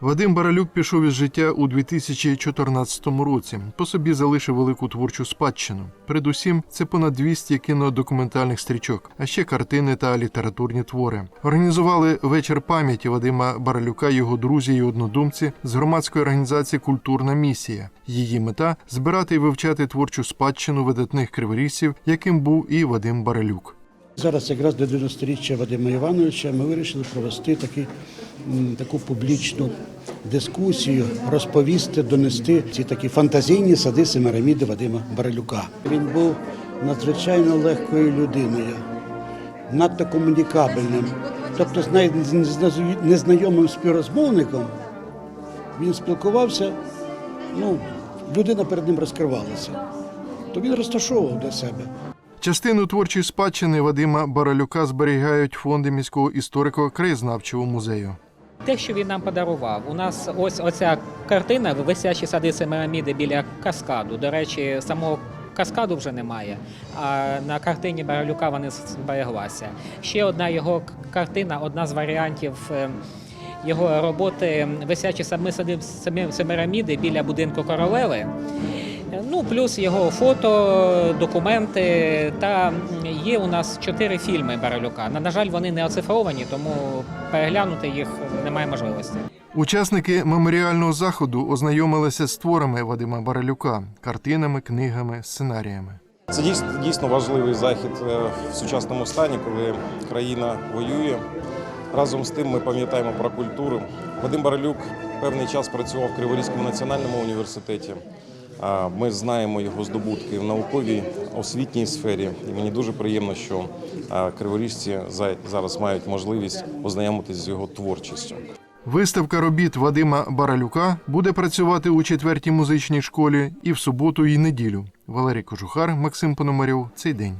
Вадим Баралюк пішов із життя у 2014 році. По собі залишив велику творчу спадщину. Передусім, це понад 200 кінодокументальних стрічок, а ще картини та літературні твори. Організували вечір пам'яті Вадима Баралюка, його друзі і однодумці з громадської організації Культурна місія. Її мета збирати і вивчати творчу спадщину видатних криворіжців, яким був і Вадим Баралюк. Зараз якраз до 90-річчя Вадима Івановича ми вирішили провести такі, таку публічну дискусію, розповісти, донести ці такі фантазійні сади Семираміди Вадима Баралюка. Він був надзвичайно легкою людиною, надто комунікабельним. Тобто з незнайомим співрозмовником він спілкувався, ну, людина перед ним розкривалася. То він розташовував для себе. Частину творчої спадщини Вадима Баралюка зберігають фонди міського історико-краєзнавчого музею. Те, що він нам подарував, у нас ось оця картина «Висячі сади Семираміди біля каскаду. До речі, самого каскаду вже немає, а на картині Баралюка вони збереглася. Ще одна його картина, одна з варіантів е, його роботи «Висячі сади Семи- Семираміди біля будинку королеви. Ну, плюс його фото, документи та є у нас чотири фільми Баралюка. На, на жаль, вони не оцифровані, тому переглянути їх немає можливості. Учасники меморіального заходу ознайомилися з творами Вадима Баралюка, картинами, книгами, сценаріями. Це дійсно, дійсно важливий захід е, в сучасному стані, коли країна воює. Разом з тим ми пам'ятаємо про культуру. Вадим Баралюк певний час працював в Криворізькому національному університеті. Ми знаємо його здобутки в науковій освітній сфері. І мені дуже приємно, що криворіжці за- зараз мають можливість ознайомитись з його творчістю. Виставка робіт Вадима Баралюка буде працювати у четвертій музичній школі і в суботу, і неділю. Валерій Кожухар, Максим Пономарьов. Цей день.